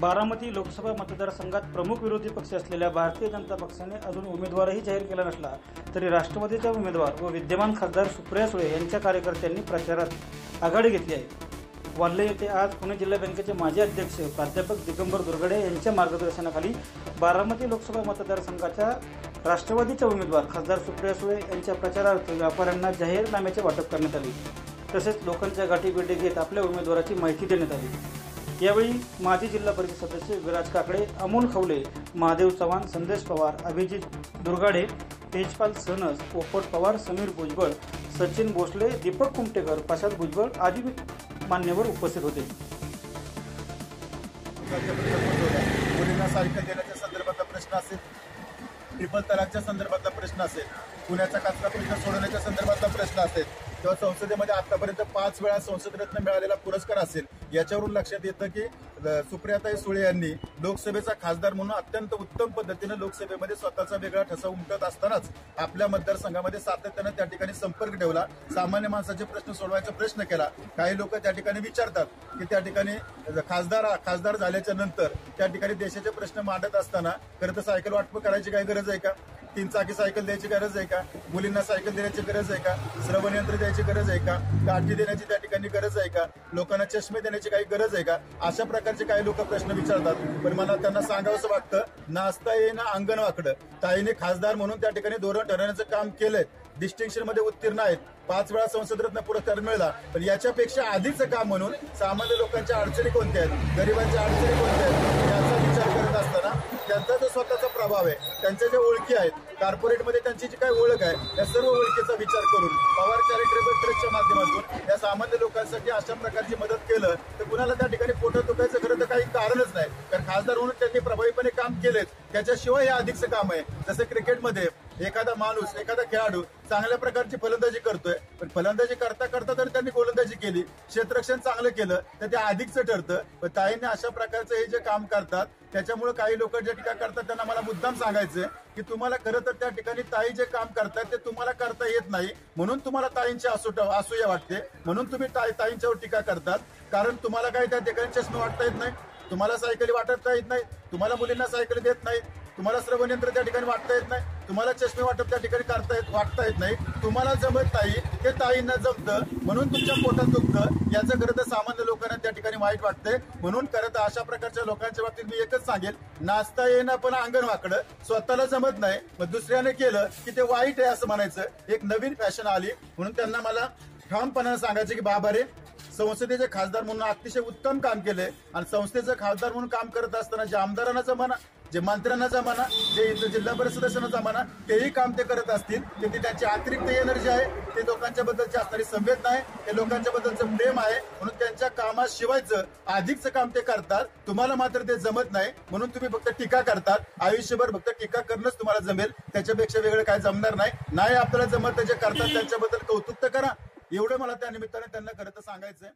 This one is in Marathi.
बारामती लोकसभा मतदारसंघात प्रमुख विरोधी पक्ष असलेल्या भारतीय जनता पक्षाने अजून उमेदवारही जाहीर केला नसला तरी राष्ट्रवादीच्या उमेदवार व विद्यमान खासदार सुप्रिया सुळे यांच्या कार्यकर्त्यांनी प्रचारात आघाडी घेतली आहे. वाल्हे येथे आज पुणे जिल्हा बँकेचे माजी अध्यक्ष प्राध्यापक दिगंबर दुर्गडे यांच्या मार्गदर्शनाखाली बारामती लोकसभा मतदारसंघाच्या राष्ट्रवादीच्या उमेदवार खासदार सुप्रिया सुळे यांच्या प्रचारार्थ व्यापाऱ्यांना जाहीरनाम्याचे वाटप करण्यात आले. तसेच लोकांच्या गाठीभेटी घेत आपल्या उमेदवाराची माहिती देण्यात आली. यावेळी माजी जिल्हा परिषद सदस्य विराज काकडे अमोल खवले महादेव चव्हाण संदेश पवार अभिजित दुर्गाडे तेजपाल सनस पोपट पवार समीर भुजबळ सचिन भोसले दीपक कुमटेकर प्रसाद भुजबळ आदी मान्यवर उपस्थित होते. मुलींना साहित्य देण्याच्या संदर्भातला प्रश्न असेल ट्रिपल तलाकच्या संदर्भातला प्रश्न असेल पुण्याचा कचरा प्रश्न सोडवण्याच्या संदर्भातला प्रश्न असेल किंवा संसदेमध्ये आतापर्यंत पाच वेळा संसदरत्न मिळालेला पुरस्कार असेल याच्यावरून लक्षात येतं की सुप्रियाताई सुळे यांनी लोकसभेचा खासदार म्हणून अत्यंत उत्तम पद्धतीनं लोकसभेमध्ये स्वतःचा वेगळा ठसा उमटत असतानाच आपल्या मतदारसंघामध्ये सातत्यानं त्या ठिकाणी संपर्क ठेवला. सामान्य माणसाचे प्रश्न सोडवायचा प्रश्न केला. काही लोक त्या ठिकाणी विचारतात की त्या ठिकाणी खासदार खासदार झाल्याच्यानंतर त्या ठिकाणी देशाचे प्रश्न मांडत असताना खरं तर सायकल वाटप करायची काही गरज आहे का? तीन चाकी सायकल द्यायची गरज आहे का? मुलींना सायकल देण्याची गरज आहे का? श्रवण यंत्र द्यायची गरज आहे का? काठी देण्याची त्या ठिकाणी गरज आहे का? लोकांना चष्मे देण्याची काही गरज आहे का? अशा प्रकारचे काही लोक प्रश्न विचारतात. पण मला त्यांना सांगावंसं वाटतं नाचता येईना अंगण वाकडं ताईने खासदार म्हणून त्या ठिकाणी धोरण ठरवण्याचं काम केलंय. डिस्टिंक्शनमध्ये उत्तीर्ण आहेत. पाच वेळा संसदरत्न पुरस्कार मिळाला. पण याच्यापेक्षा आधीचं काम म्हणून सामान्य लोकांच्या अडचणी कोणत्या आहेत? गरिबांच्या अडचणी कोणत्या आहेत याचा विचार करत असताना त्यांचा जो स्वतःचा प्रभाव आहे त्यांच्या ज्या ओळखी आहेत कॉर्पोरेटमध्ये त्यांची जी काही ओळख आहे या सर्व ओळखीचा विचार करून पवार चॅरिटेबल ट्रस्टच्या माध्यमातून या सामान्य लोकांसाठी अशा प्रकारची मदत केलं तर कुणाला त्या ठिकाणी पोटात दुखायचं खरं तर काही कारणच नाही. कारण खासदार म्हणून त्यांनी प्रभावीपणे काम केलेत त्याच्याशिवाय हे अधिकचं काम आहे. जसं क्रिकेटमध्ये एखादा माणूस एखादा खेळाडू चांगल्या प्रकारची फलंदाजी करतोय पण फलंदाजी करता करता जर त्यांनी गोलंदाजी केली क्षेत्ररक्षण चांगलं केलं तर ते अधिकचं ठरतं. पण ताईंनी अशा प्रकारचं हे जे काम करतात त्याच्यामुळे काही लोक जे टीका करतात त्यांना मला मुद्दाम सांगायचंय की तुम्हाला खरं तर त्या ठिकाणी ताई जे काम करतात ते तुम्हाला करता येत नाही. म्हणून तुम्हाला ताईंची असू असूया वाटते. म्हणून तुम्ही ताई ताईंच्यावर टीका करतात. कारण तुम्हाला काही त्या ठिकाणी चष्मे वाटता येत नाही. तुम्हाला सायकली वाटता येत नाही तुम्हाला मुलींना सायकली देत नाही तुम्हाला श्रवण यंत्र त्या ठिकाणी वाटता येत नाही. तुम्हाला चष्मे वाटप त्या ठिकाणी करता येत वाटता येत नाही. तुम्हाला जमत नाही ते ताईंना जमतं. म्हणून तुमच्या पोटात दुखतं. याचं खरं तर सामान्य लोकांना त्या ठिकाणी वाईट वाटतंय. म्हणून खरं तर अशा प्रकारच्या लोकांच्या बाबतीत मी एकच सांगेल. नाचता येणं पण अंगण वाकडं स्वतःला जमत नाही. मग दुसऱ्याने केलं की ते वाईट आहे असं म्हणायचं. एक नवीन फॅशन आली. म्हणून त्यांना मला ठामपणानं सांगायचं की बाबा रे संसदेचे खासदार म्हणून अतिशय उत्तम काम केले आणि संस्थेचं खासदार म्हणून काम करत असताना जे आमदारांना जमाना जे मंत्र्यांना जमाना जे इथं जिल्हा परिषद सदस्यांना जमाना तेही काम ते करत असतील. ते ती त्यांची अतिरिक्त एनर्जी आहे. ते लोकांच्या बद्दलची असणारी संवेदना आहे. ते लोकांच्या बद्दलचं प्रेम आहे. म्हणून त्यांच्या कामाशिवायचं अधिकचं काम ते करतात. तुम्हाला मात्र ते जमत नाही. म्हणून तुम्ही फक्त टीका करतात. आयुष्यभर फक्त टीका करणंच तुम्हाला जमेल. त्याच्यापेक्षा वेगळं काय जमणार नाही. नाही आपल्याला जमत ते जे करतात त्यांच्याबद्दल कौतुक तर करा. एवढं मला त्या निमित्ताने त्यांना खरं तर सांगायचंय.